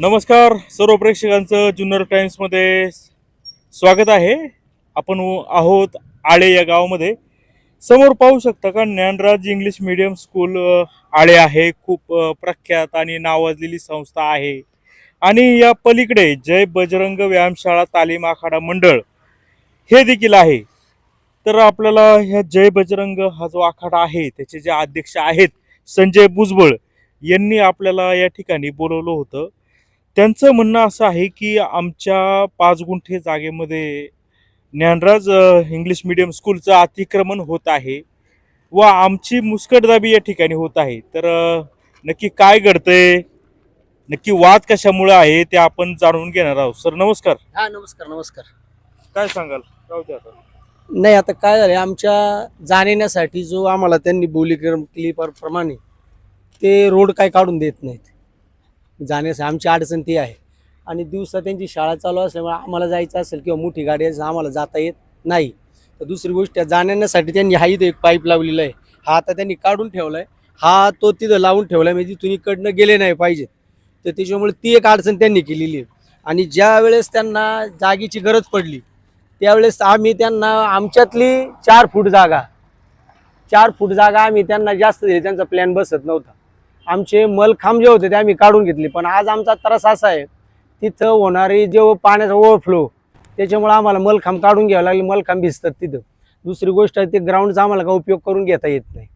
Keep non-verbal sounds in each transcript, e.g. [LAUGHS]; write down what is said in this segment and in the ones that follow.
नमस्कार सर्व प्रेक्षकांचं जुन्नर टाइम्समध्ये स्वागत आहे. आपण आहोत आळे या गावामध्ये. समोर पाहू शकता का Dnyanraj English medium school Ale आहे. खूप प्रख्यात आणि नावाजलेली संस्था आहे. आणि या पलीकडे जय बजरंग व्यायामशाळा तालीम आखाडा मंडळ हे देखील आहे. तर आपल्याला ह्या जय बजरंग हा जो आखाडा आहे त्याचे जे अध्यक्ष आहेत संजय भुजबळ यांनी आपल्याला या ठिकाणी बोलवलं होतं. त्यांचं म्हणणं असं आहे की आमच्या पाच गुंठे जागेमध्ये ज्ञानराज इंग्लिश मिडियम स्कूलचं अतिक्रमण होत आहे व आमची मुस्कटदाबी या ठिकाणी होत आहे. तर नक्की काय घडतंय? नक्की वाद कशामुळे आहे ते आपण जाणून घेणार आहोत. सर नमस्कार. हा नमस्कार नमस्कार. काय सांगाल? राहू द्या आता. नाही आता काय झालं आमच्या जाण्यासाठी जो आम्हाला त्यांनी बोली क्लिपर प्रमाणे ते रोड काय काढून देत नाहीत. जाण्यास आमची अडचण ती आहे. आणि दिवसा त्यांची शाळा चालू असल्यामुळे आम्हाला जायचं असेल किंवा मोठी गाडी असेल आम्हाला जाता येत नाही. तर दुसरी गोष्ट जाण्यासाठी त्यांनी हा इथं एक पाईप लावलेला आहे. हा आता त्यांनी काढून ठेवला आहे हा तो तिथं लावून ठेवला आहे म्हणजे तिथून इकडनं गेले नाही पाहिजे. तर त्याच्यामुळे ती एक अडचण त्यांनी केलेली आहे. आणि ज्या वेळेस त्यांना जागेची गरज पडली त्यावेळेस आम्ही त्यांना आमच्यातली चार फूट जागा चार फूट जागा आम्ही त्यांना जास्त दिली. त्यांचा प्लॅन बसत नव्हता. आमचे मलखांब जे होते ते आम्ही काढून घेतले. पण आज आमचा त्रास असा आहे तिथं होणारी जे पाण्याचा ओव्हरफ्लो त्याच्यामुळे आम्हाला मलखांब काढून घ्यावं लागले मलखांब भिजतात तिथं. दुसरी गोष्ट आहे ते ग्राउंडचा आम्हाला काय उपयोग करून घेता येत नाही.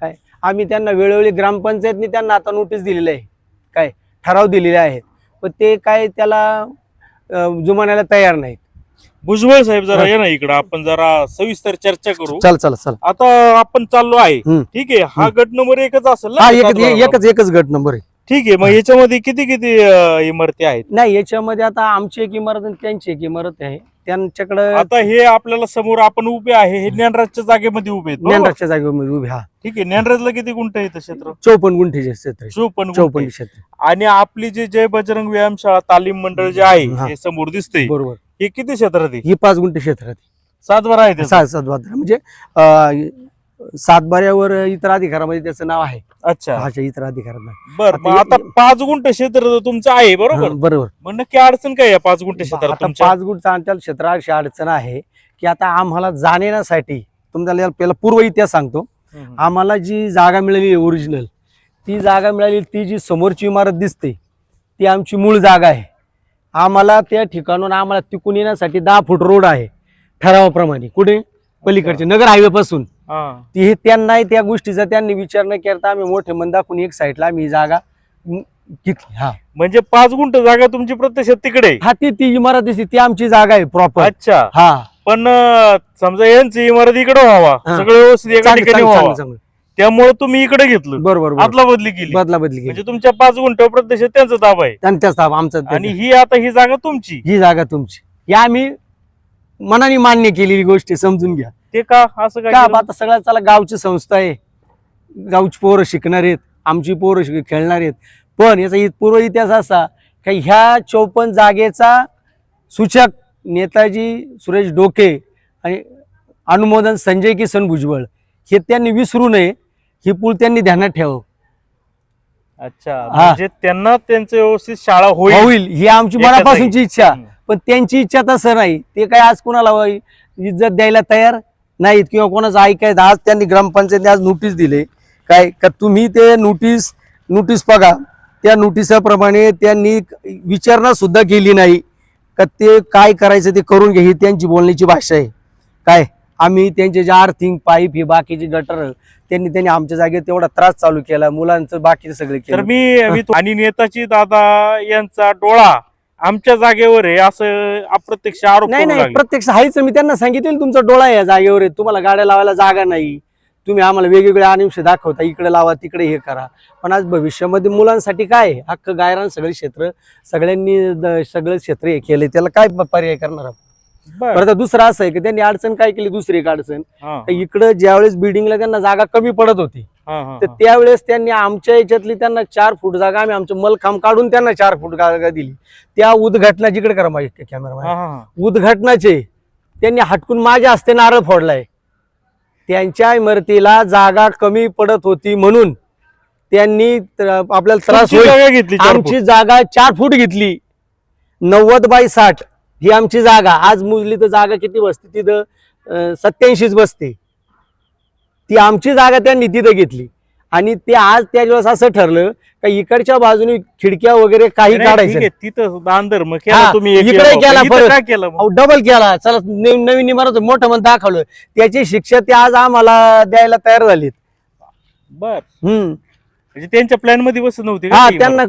काय? आम्ही त्यांना वेळोवेळी ग्रामपंचायतनी त्यांना आता नोटीस दिलेली आहे. काय? ठराव दिलेले आहेत. पण ते काय त्याला जुमान्याला जुमानायला तयार नाहीत. भुजबळ साहेब जरा या ना इकडं आपण जरा सविस्तर चर्चा करू. चल चल चल. आता आपण चाललो आहे. हम्म. ठीक आहे हा गट नंबर एकच असेल ना हा एकच? एकच एकच गट नंबर आहे. ठीक आहे मग याच्यामध्ये किती किती अ, इमारती आहेत? नाही याच्यामध्ये आता आमची एक इमारत आणि त्यांची एक इमारत आहे. त्यांच्याकडं आता हे आपल्याला समोर आपण उभे आहे हे ज्ञानराजच्या जागेमध्ये उभे आहेत बरोबर? ज्ञानराजच्या जागेमध्ये उभे हा. ठीक आहे ज्ञानराजला किती गुंठ येतं क्षेत्र? चौपन्न गुंठेचे क्षेत्र आहे. चोपन्न चौपन्न गुंठे. क्षेत्र आणि आपली जे जय बजरंग व्यायामशाळा तालीम मंडळ जे आहे हा. हे समोर दिसते बरोबर. हे किती क्षेत्रात आहे ही? पाच गुंठे क्षेत्र आहे सातबारा आहे त्याचं? सात सातबारा म्हणजे अं, सातबाऱ्यावर इतर अधिकारामध्ये त्याचं नाव आहे. अच्छा. भाषा इतर अधिकारात नाही. बर मग आता आता पाच गुंठ क्षेत्र तुमचं आहे बरोबर हा, बरोबर? मग नक्की अडचण काय या पाच गुंठ क्षेत्रात आता तुमच्या? पाच गुंठ अंतर क्षेत्र अशी अडचण आहे की आता आम्हाला जाण्यासाठी तुम्हाला पहिला पूर्व इतिहास सांगतो. हम्म. आम्हाला जी जागा मिळाली आहे ओरिजिनल ती जागा मिळाली ती जी समोरची इमारत दिसते ती आमची मूळ जागा आहे. आम्हाला त्या ठिकाणून आम्हाला तिकून येण्यासाठी दहा फूट रोड आहे ठरावाप्रमाणे. कुठे? पलीकडचे. नगर हायवे पासून. ती हे त्यांनाही त्या गोष्टीचा त्यांनी विचार न करता आम्ही मोठे मन दाखवून एक साईडला आम्ही जागा घेतली हा. म्हणजे पाच गुंठ जागा तुमची प्रत्यक्षात तिकडे. हा ती ती इमारत दिसते ती आमची जागा आहे प्रॉपर अच्छा. हा. पण समजा यांची इमारत इकडे व्हावा. सगळं व्यवस्थित एका ठिकाणी व्हावा. त्यामुळे तुम्ही इकडे घेतलं. बरोबर बरोबर. आदला बदली केली. बदला बदली केली. म्हणजे तुमच्या पाच गुंठ प्रत्यक्षात त्यांचा ताबा आहे. आणि त्याच आमचं आणि ही आता ही जागा तुमची. ही जागा तुमची. या आम्ही मनाने मान्य केलेली गोष्ट आहे, समजून घ्या. ते का? असं काय का केलं? आता सगळ्या चला गावची संस्था आहे. गावची पोरं शिकणार आहेत. आमची पोरं शिक- खेळणार आहेत. पण याचा इ- पूर्व इतिहास असा की ह्या चौपन्न जागेचा सूचक नेताजी सुरेश डोके आणि अनुमोदन संजय किसन भुजबळ हे त्यांनी विसरू नये. ही पूल त्यांनी ध्यानात ठेवावं. अच्छा हा. म्हणजे त्यांना त्यांचं व्यवस्थित शाळा होईल. होईल ही आमची मनापासूनची इच्छा. हम्म. पण त्यांची इच्छा तसं नाही. ते काय आज कुणाला इज्जत द्यायला तयार नाहीत किंवा कोणाचं ऐकायचं. आज त्यांनी ग्रामपंचायतने आज नोटीस दिले. काय का तुम्ही ते नोटीस नोटीस बघा. त्या नोटिसाप्रमाणे त्यांनी विचारणा सुद्धा केली नाही. का ते काय करायचं ते करून घ्या ही त्यांची बोलण्याची भाषा आहे. काय? आम्ही त्यांचे जे आर्थिंग पाईप हे बाकीचे गटर त्यांनी त्यांनी आमच्या जागेत तेवढा त्रास चालू केला. मुलांचं बाकीचे सगळे तर केलं मी आणि नेताजी दादा यांचा डोळा आमच्या जागेवर आहे असं अप्रत्यक्ष आरोप नाही करू नाही लागले. प्रत्यक्ष आहेच. मी त्यांना सांगितलं तुमचा डोळा आहे या जागेवर आहे. तुम्हाला गाड्या लावायला जागा नाही. तुम्ही आम्हाला वेगवेगळे आनिमश दाखवता इकडे लावा तिकडे हे करा. पण आज भविष्यामध्ये मुलांसाठी काय आहे? हक्क गायरान सगळे क्षेत्र सगळ्यांनी द- सगळे क्षेत्र हे केले त्याला काय प- पर्याय करणार आपण? बरं. परत दुसरं असं आहे की त्यांनी अडचण काय केली दुसरी एक अडचण हा, तर इकडं ज्यावेळेस बिल्डिंगला त्यांना जागा कमी पडत होती हा, हा, तर हा. त्यावेळेस त्यांनी आमच्या याच्यातली त्यांना चार फूट जागा आम्ही आमचं मलखांब काढून त्यांना चार फूट जागा दिली त्या उद्घटना जिकडे करा माझ्या कॅमेरा हा, हा, हा. उद्घटनाचे त्यांनी हटकून माझ्या हस्ते नारळ फोडलाय त्यांच्या इमारतीला जागा कमी पडत होती म्हणून त्यांनी तर आपल्याला त्रास तुमची होईल जागा घेतली चार आमची. जागा चार फूट घेतली नव्वद बाय साठ ही आमची जागा. आज मुजली तर जागा किती बसते तिथं? सत्याऐंशीच बसते. ती आमची जागा त्यांनी तिथं घेतली. आणि ते आज त्या दिवस असं ठरलं का इकडच्या बाजूने खिडक्या वगैरे काही काढायचं तिथं हा, केला तुम्ही इकडे. केला मग? डबल केला चला नवीन नवीन इमारत मोठं म्हणून दाखवलं. त्याची शिक्षा ते आज आम्हाला द्यायला तयार झालीत. बर. हम्म. म्हणजे त्यांच्या प्लॅनमध्ये बसत नव्हती का हा ती? त्यांना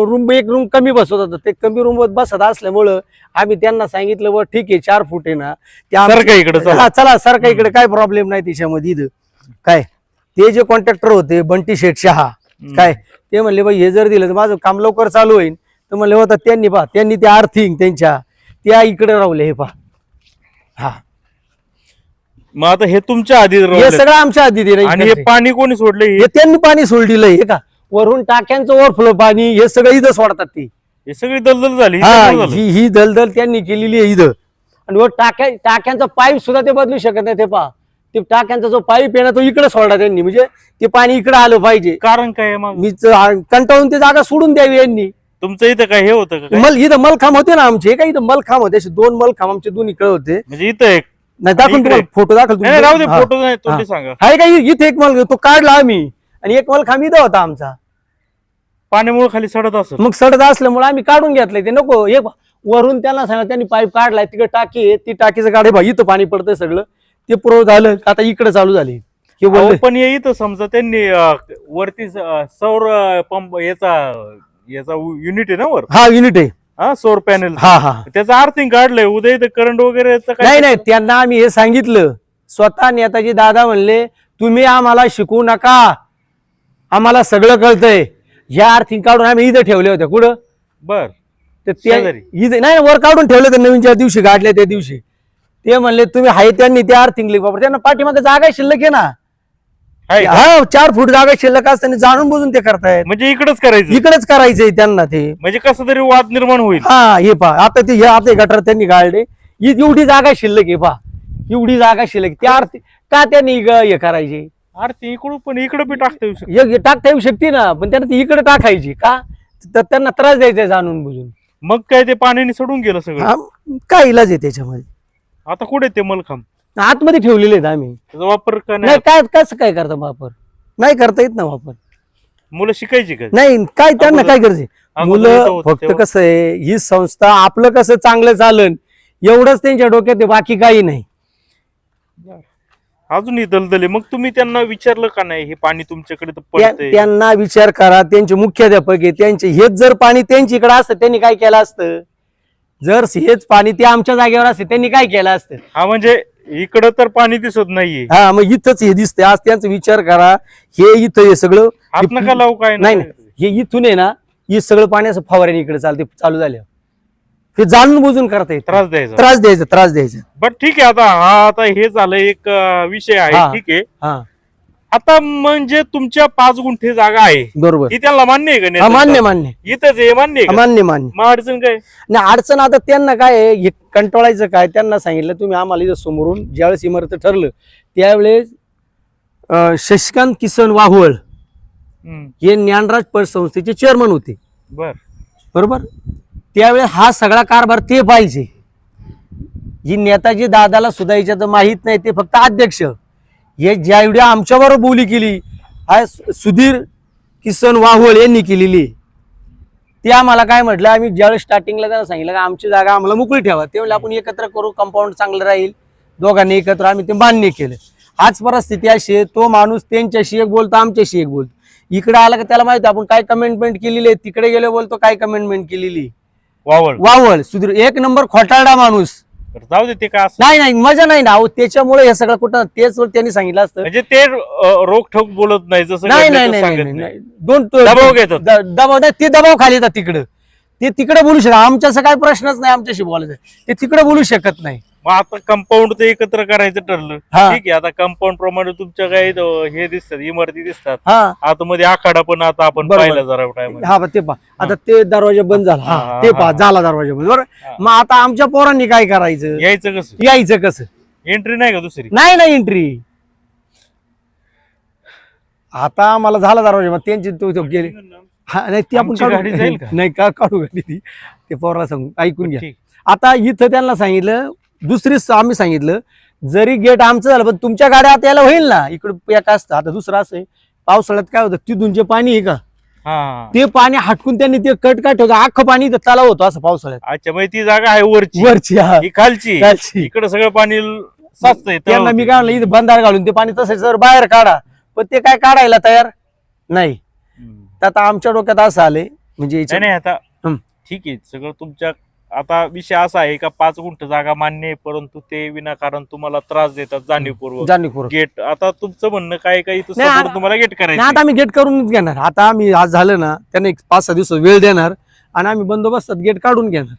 रूम एक रूम कमी बसत होतं. ते कमी रूम बसत असल्यामुळं आम्ही त्यांना सांगितलं बा ठीक आहे चार फूट आहे ना. ते आमची- सारखं इकडं चला. हा चला सारखं इकडे. काय प्रॉब्लेम नाही त्याच्यामध्ये इथं. काय? ते जे कॉन्ट्रॅक्टर होते बंटी शेठ शहा हम्म. काय? ते म्हणले बाई हे जर दिलं तर माझं काम लवकर चालू होईल तर म्हणले होता त्यांनी पहा त्यांनी ते आर्थिंग त्यांच्या. त्या इकडे रावले हे पहा. हा. मग आता हे तुमच्या आधी हे. सगळं आमच्या आधी आणि हे. पाणी कोणी सोडलं हे हे त्यांनी पाणी सोडलेलं हे का? वरून टाक्यांचं ओव्हरफ्लो पाणी हे सगळं इथं सोडतात ते. हे सगळी दलदल झाली हा हे झालं. ही ही दलदल त्यांनी केलेली आहे इथं. आणि वर टाक्या टाक्यांचा पाईप सुद्धा ते बदलू शकत नाही ते पहा. ते टाक्यांचा जो पाईप आहे ना तो इकडे सोडला त्यांनी. म्हणजे ते पाणी इकडे आलं पाहिजे. कारण काय आहे मग? मी कंटाळून ते जागा सोडून द्यावी यांनी. तुमचं इथं काय हे होतं का काय? मल इथं मलखांब होते ना आमचे. का इथं मलखांब होते? असे दोन मलखांब आमचे दोन इकडे होते. म्हणजे इथं एक नाही दाखवून? तुम्हाला फोटो दाखल नाही राहू दे. फोटो नाही तो. ते सांगा. आहे का इ- इथे एक मल तो काढला आम्ही. आणि एक मलखांब इथं होता आमचा. पाण्यामुळे खाली सडत असत. मग सडत असल्यामुळे आम्ही काढून घेतलंय. ते नको हे पहा, वरून त्यांना सांगा त्यांनी पाईप काढलाय तिकडे टाकी आहे ती टाकीचं काढे बा इथं पाणी पडतंय सगळं. ते पुरव झालं आता इकडे चालू झाले. हे बोलले पण इथं समजा त्यांनी अं, वरती स- अं, सौर अं, पंप याचा याचा युनिट आहे ना वर? हा युनिट आहे. हा सौर पॅनल हा हा. त्याचं आर्थिंग काढलंय. उद्या इथं करंट वगैरे याचं काय नाही नाही त्यांना आम्ही हे सांगितलं. स्वतः नेताजी दादा म्हणले तुम्ही आम्हाला शिकवू नका. आम्हाला सगळं कळतंय. ह्या आर्थिक काढून आम्ही इथं ठेवले होते कुठं? बर. तर ते शेजारी. इथे नाही वर काढून ठेवले तर नवीन ज्या दिवशी काढले त्या दिवशी. ते म्हणले तुम्ही हाय त्यांनी ते आर्थिंग वापर त्यांना पाठीमागे जागा शिल्लक आहे ना. आहे का? हा चार फूट जागा शिल्लक असताना जाणून बुजून ते करतायत. म्हणजे इकडच करायचं. इकडेच करायचंय त्यांना ते. म्हणजे कसं तरी वाद निर्माण होईल. हा हे पा आता ते हे आता हे गटार त्यांनी काढले इ- एवढी जागा शिल्लक आहे पा एवढी जागा शिल्लक. त्या आर्थिक का त्यांनी ग- हे करायचे? आरती इकडून पण इकडे बी टाकता येऊ शकतो. हे- हे टाकता येऊ शकते ना पण त्यांना ती इकडे टाकायची का? तर त्यांना त्रास द्यायचा जाणून बुजून. मग काय ते पाण्याने सडून गेलं सगळं? हा, काय इलाज आहे त्याच्यामध्ये. आता कुठे ते मलखांब? आतमध्ये ठेवलेले आहेत आम्ही. त्याचा वापर का नाही? नाही काय कसं काय करता वापर? नाही करता येत ना वापर. मुलं शिकायची का? नाही काय त्यांना काय अगोदर इथं मुलं होतं फक्त तेव्हा. कसं आहे ही संस्था आपलं कसं चांगलं चालन एवढंच त्यांच्या डोक्यात आहे, बाकी काही नाही. अजूनही दलदल आहे. मग तुम्ही त्यांना विचारलं का नाही? हे पाणी तुमच्याकडे तर त्या- पडतंय. त्यांना विचार करा त्यांचे मुख्याध्यापक आहे त्यांचे हेच जर पाणी त्यांच्याकडे असतं त्यांनी काय केलं असतं? जर हेच पाणी ते आमच्या जागेवर असते त्यांनी काय केलं असतं? हा म्हणजे इकडं तर पाणी दिसत नाहीये. हा मग इथंच हे दिसतंय. आज त्यांचा विचार करा. हे इथं हे सगळं हात नका लावू काय नाही नाही? हे इथून आहे ना हे सगळं पाण्याचं फवाऱ्याने इकडे चालते चालू झाले. हे जाणून बुजून करता येत. त्रास द्यायचा. त्रास द्यायचा त्रास द्यायचा. बर ठीक आहे. आता हा आता हे झालं एक अं, विषय आहे हा. ठीक आहे. हा. आता म्हणजे तुमच्या पाच गुंठे जागा आहे. बरोबर. ही त्यांना मान्य आहे का हा नाही मान्य. मान्य इथंच आहे मान्य आहे का? मान्य मान्य. मग अडचण काय? नाही अडचण आता त्यांना काय आहे, हे कंटाळायचं काय? त्यांना सांगितलं तुम्ही आम्हाला इथं समोरून ज्यावेळेस इमारत ठरलं त्यावेळेस अं, शशिकांत किसन वाहुळ हम्म, हे ज्ञानराज पतसंस्थेचे चेअरमन होते. बर. बरोबर? त्यावेळेस हा सगळा कारभार ते पाहिजे. ही नेताजी दादाला सुद्धा याच्यात माहीत नाही ते फक्त अध्यक्ष. हे ज्या एवढ्या आमच्याबरोबर बोली केली हा सु- सुधीर किसन वाहोळ यांनी केलेली. आहे. ते आम्हाला काय म्हटलं आम्ही ज्यावेळेस स्टार्टिंगला त्यांना सांगितलं का आमची जागा आम्हाला मोकळी ठेवा. ते म्हणले आपण एकत्र करू कंपाऊंड चांगलं राहील. दोघांनी एकत्र आम्ही ते मान्य केलं. आज परिस्थिती अशी आहे तो माणूस त्यांच्याशी एक बोलतो आमच्याशी एक बोलतो. इकडे आला का त्याला माहिती आहे आपण काय कमेंटमेंट केलेली आहे तिकडे गेलो बोलतो काय कमेंटमेंट केलेली आहे. वावळ. वावळ सुधीर एक नंबर खोटारडा माणूस. तर जाऊ दे ते काय असं. नाही नाही मजा नाही ना अहो त्याच्यामुळे हे सगळं कुठं तेच त्यांनी सांगितलं असतं. म्हणजे ते रोखठोक बोलत नाही जसं नाही घडलं नाही तसं नाही सांगत नाही, नाही. नाही दोन दबाव घेतात. द- दबाव नाही ते दबाव खाली येतात तिकडं. ते तिकडे बोलू शकत आमच्याचं काय प्रश्नच नाही आमच्याशी बोलायचं. ते तिकडे बोलू शकत नाही. मग आता कंपाऊंड ते एकत्र करायचं ठरलं. हा. ठीक आहे आता कंपाऊंड प्रमाणे तुमच्या काही अं, हे दिसतात इमारती दिसतात. हा. आतमध्ये आखाडा पण आता आपण बरोबर. पाहिला जरा हा बा, ते पा आता ते दरवाजा बंद झाला. हा, हा हा, ते पा हा. झाला दरवाजा बंद. बरं. हा. मग आता आमच्या पोरांनी काय करायचं? यायचं कसं? यायचं कसं? एंट्री नाही का दुसरी? नाही ना एंट्री आता आम्हाला झाला दरवाजा मग त्यांची तो तो गेले. हा नाही ती आपण आमची गाडी जाईल का? [LAUGHS] नाही का काढू गाडी ती? ते पोराला सांगू ऐकून घ्या. ठीक. आता इथं त्यांना सांगितलं दुसरी स- आम्ही सांगितलं जरी गेट आमचं झालं पण तुमच्या गाड्या आता यायला होईल ना? इकडे एक असतं आता दुसरं असं आहे. पावसाळ्यात काय होतं तिथून जे पाणी आहे का हा. ते पाणी हटकून त्यांनी ते कट कट होतं अख्खं पाणी इथं तलाव होतो असं पावसाळ्यात. अच्छा म्हणजे ती जागा आहे वरची. वरची हा. ही खालची. खालची. इकडे सगळं पाणी साचतंय त्यांना मी काय म्हणलं इथं बंधार घालून ते पाणी तसंच जर बाहेर काढा. पण ते काय काढायला तयार? नाही. तर आता आमच्या डोक्यात असं आले म्हणजे नाही याच्या- नाही आता हं. ठीक आहे सगळं तुमच्या आता विषय असा आहे का पाच गुंठ जागा मान्य आहे परंतु ते विनाकारण तुम्हाला त्रास देतात जाणीवपूर्वक. जाणीवपूर्वक. गेट आता तुमचं म्हणणं काय काही नाही, आता- तुम्हाला गेट नाही करायचं आता आम्ही गेट करूनच घेणार. आता आम्ही आज झालं ना त्यांना एक पाच सहा दिवस वेळ देणार आणि आम्ही बंदोबस्तात गेट काढून घेणार.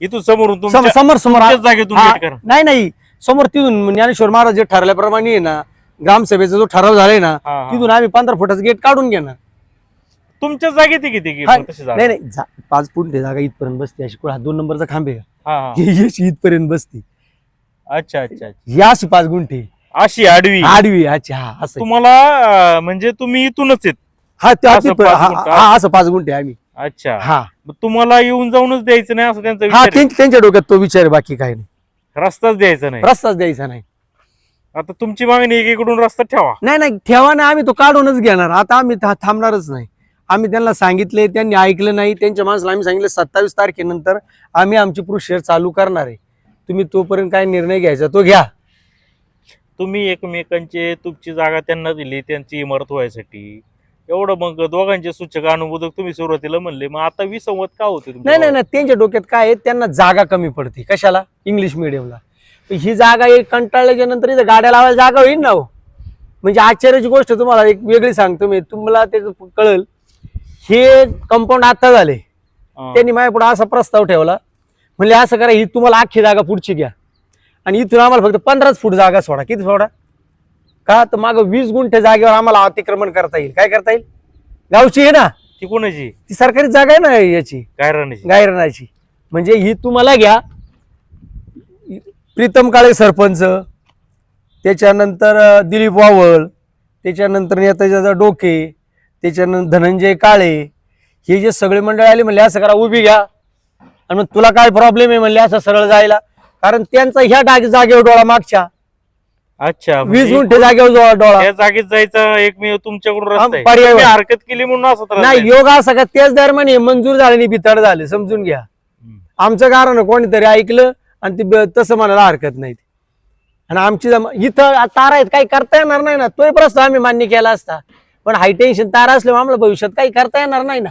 इथून समोरून सम- तुमच्यासमोर समोर तुमच्याच जागेतून हा, गेट करा. नाही नाही. समोर तिथून ज्ञानेश्वर महाराज जे ठरल्याप्रमाणे आहे ना ग्रामसभेचा जो ठराव झालाय ना हा, हा. तिथून आम्ही पंधरा फुटाचं गेट काढून घेणार. तुमच्या जागेत आहे किती गेट हा, तशी जागा? नाही नाही जा- पाच फुट जागा इथपर्यंत बसते अशी. कुठं हा दोन नंबरचा खांबे हा, हा. इथपर्यंत बसते. अच्छा अच्छा अच्छा. ही अशी पाच गुंठे. अशी आडवी. आडवी अच्छा हा असं. तुम्हाला अं, म्हणजे तुम्ही इथूनच येत हा ते असं पाच हा गुंठे. हा, असं पाच गुंठे आम्ही. अच्छा. हा. मग तुम्हाला येऊन जाऊनच द्यायचं नाही असं त्यांचा हा विचार आहे. त्यांच्या त्यांच्या डोक्यात तो विचार आहे, बाकी काही नाही. रस्ताच द्यायचा नाही. रस्ताच द्यायचा नाही. आता तुमची मागणी एकीकडून रस्ता ठेवा. नाही नाही ठेवा ना आम्ही तो काढूनच घेणार. आता आम्ही था- थांबणारच नाही. आम्ही त्यांना सांगितले त्यांनी ऐकलं नाही. त्यांच्या माणसाला आम्ही सांगितलं सत्तावीस तारखेनंतर आम्ही आमची प्रोसेस चालू करणार आहे. तुम्ही तोपर्यंत काय निर्णय घ्यायचा तो घ्या. तुम्ही एकमेकांचे तुमची जागा त्यांना दिली त्यांची इमारत व्हायसाठी. एवढं मग दोघांचे सूचक अनुबोधक तुम्ही सुरुवातीला म्हणले. मग आता विसंवाद का होते नाही नाही नाही. त्यांच्या डोक्यात काय आहे? त्यांना जागा कमी पडते. कशाला? इंग्लिश मिडियमला ही जागा एक कंटाळल्याच्या नंतर इथं गाड्या लावायला जागा होईल ना हो. म्हणजे आश्चर्याची गोष्ट तुम्हाला एक वेगळी सांगतो मी. तुम्हाला ते कळल. हे कंपाऊंड आता झाले. त्यांनी माझ्या पुढे असा प्रस्ताव ठेवला. म्हणजे असं करा ही तुम्हाला अख्खी जागा पुढची घ्या. आणि इथून आम्हाला फक्त पंधराच फूट जागा सोडा. किती सोडा? का? तर माग वीस गुंठे जागेवर आम्हाला अतिक्रमण करता येईल. काय करता येईल? गावची आहे ना? ती कोणाची? ती सरकारी जागा आहे ना याची? गायराण्याची गायरनाची म्हणजे ही तुम्हाला घ्या. प्रीतम काळे सरपंच त्याच्यानंतर दिलीप वावळ त्याच्यानंतर नेताजा डोके त्याच्यानंतर धनंजय काळे हे जे सगळे मंडळ आले म्हणले असं करा उभी घ्या. आणि मग तुला काय प्रॉब्लेम आहे म्हणले असं सरळ जायला. कारण त्यांचा ह्या डाग जागेवर डोळा मागच्या. अच्छा वीस म्हणजे गुंठे जागेवर डोळा डोळा. त्या जागेत जायचा एकमेव तुमच्याकडून रस्ता आहे. पर्याय तुम्ही हरकत केली म्हणून असं नाही. योग असं का त्याच दरम्यान हे मंजूर झाले आणि बिताड झाले समजून घ्या. हम्म. आमचं कारण कोणीतरी ऐकलं आणि ते ब- तसं म्हणायला हरकत नाही. आणि आमची जम- इथं तारा आहेत काही करता येणार नाही ना. तोही प्रस्ताव आम्ही मान्य केला असता. पण हाय टेन्शन तारा असल्यामुळे आम्हाला भविष्यात काही करता येणार नाही ना.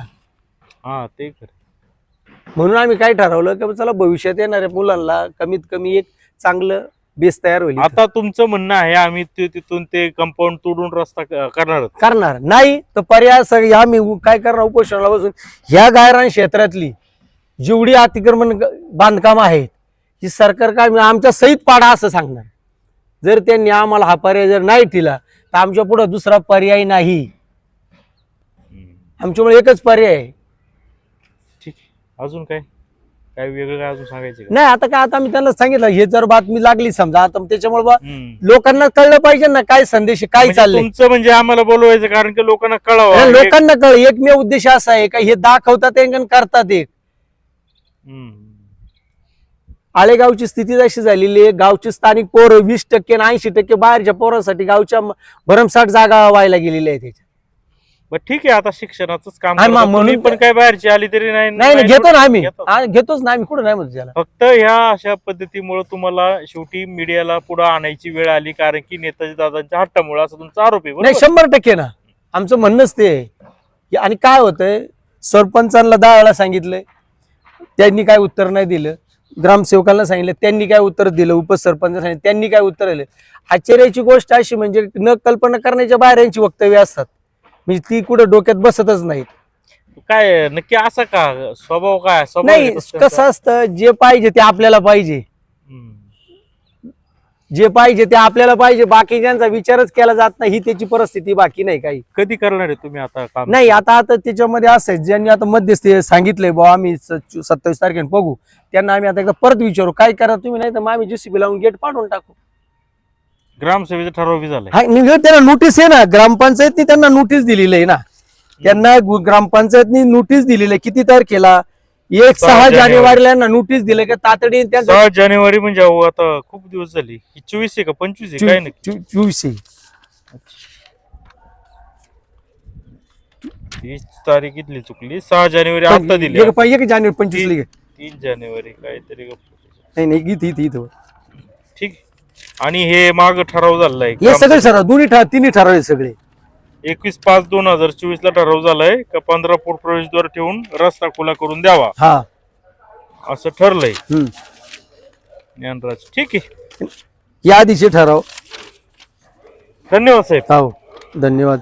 हा ते खरं. म्हणून आम्ही काय ठरवलं की चला भविष्यात येणाऱ्या मुलांना कमीत कमी एक चांगलं बेस तयार होईल. आता तुमचं म्हणणं आहे आम्ही ते- तिथून ते कंपाऊंड तोडून रस्ता क- करणार करणार. नाही तर पर्याय सगळे आम्ही उ- काय करणार उपोषणाला बसून ह्या गायरान क्षेत्रातली जेवढी अतिक्रमण ग- बांधकाम आहेत ही सरकार काय आमच्या सहित पाडा असं सांगणार. जर त्यांनी आम्हाला हा पर्याय जर नाही दिला तर आमच्या पुढे दुसरा पर्याय नाही. आमच्यामुळे एकच पर्याय आहे. ठीक आहे. अजून काय? काय वेगळं काय अजून सांगायचं का? नाही आता काय आता मी त्यांना सांगितलं हे जर बातमी लागली समजा आता त्याच्यामुळे बा हम्म. लोकांना कळलं पाहिजे ना काय संदेश आहे, काय म्हणजे चाललंय. तुमचं म्हणजे आम्हाला बोलवायचं कारण की लोकांना कळावं. लोकांना कळ एकमेव उद्देश असा आहे का हे दाखवतात एक आणि करतात एक. हम्म. आळेगावची स्थिती अशी झालेली आहे गावची स्थानिक पोरं वीस टक्के आणि ऐंशी टक्के बाहेरच्या पोरांसाठी गावच्या भरमसाठ जागा व्हायला गेलेल्या आहेत त्याच्या बरं ठीक आहे आता शिक्षणाचंच काम हा, करता. मग म्हणून पण काय बाहेरची आली तरी नाही नाही नाही घेतो ना आम्ही घेतो. घेतोच ना आम्ही कुठं नाही म्हणतो त्याला फक्त ह्या अशा पद्धतीमुळे तुम्हाला शेवटी मीडियाला पुढे आणायची वेळ आली कारण की नेताजी दादांच्या हट्टामुळे असं तुमचा आरोप आहे नाही बरोबर? शंभर टक्के ना आमचं म्हणणंच ते आहे. की आणि काय होतंय सरपंचांना दहा वेळा सांगितलंय त्यांनी काय उत्तर नाही दिलं ग्रामसेवकांना सांगितलं त्यांनी काय उत्तर दिलं उपसरपंच सांगितलं त्यांनी काय उत्तर दिलं? आश्चर्याची गोष्ट अशी म्हणजे न कल्पना करण्याच्या बाहेर यांची वक्तव्य असतात. म्हणजे ती कुठं डोक्यात बसतच नाहीत. काय नक्की असं का? स्वभाव काय? स्वभाव नाही कसं असतं जे पाहिजे ते आपल्याला पाहिजे. हम्म. जे पाहिजे ते आपल्याला पाहिजे बाकीच्यांचा विचारच केला जात नाही ही त्याची परिस्थिती बाकी नाही काही. कधी करणार आहे तुम्ही आता काम? नाही आता आता त्याच्यामध्ये असं आहे ज्यांनी आता मध्यस्थी सांगितलंय बुवा आम्ही सत्तावीस तारखेला बघू. त्यांना आम्ही आता एकदा परत विचारू काय करा तुम्ही नाही तर मग आम्ही जेसीबी लावून गेट पाडून टाकू. ग्रामसभेचा ठराव बी झालाय. हा निघ त्यांना नोटीस आहे ना ग्रामपंचायतनी त्यांना नोटीस दिलेली आहे ना. त्यांना गु- ग्रामपंचायतनी नोटीस दिलेली आहे किती तारखेला? एक सहा सहा जानेवारी. जानेवारीला नोटीस दिले की तातडीने त्यांचं सहा जानेवारी म्हणजे अहो आता खूप दिवस झाली. ही चोवीस आहे का पंचवीस आहे? काय नाही चोवीस आहे. तीस तारीख इथली चुकली. सहा जानेवारी आता दिली. एक पा- एक जानेवारी पंचवीस लिगे तीन जानेवारी काहीतरी गप्प. नाही नाही इथे इथे इथं. ठीक. आणि हे माग ठराव झालाय हे सगळे ठराव दोन्ही ठराव तिन्ही ठराव आहेत सगळे. एकवीस पाच दोन हजार चोवीस ला ठराव झालाय का पंधरा फूट प्रवेशद्वार ठेवून रस्ता खुला करून द्यावा. हा. असं ठरलंय. हम्म. ज्ञानराज ठीक आहे. या आधीचे ठराव. धन्यवाद साहेब. हो धन्यवाद.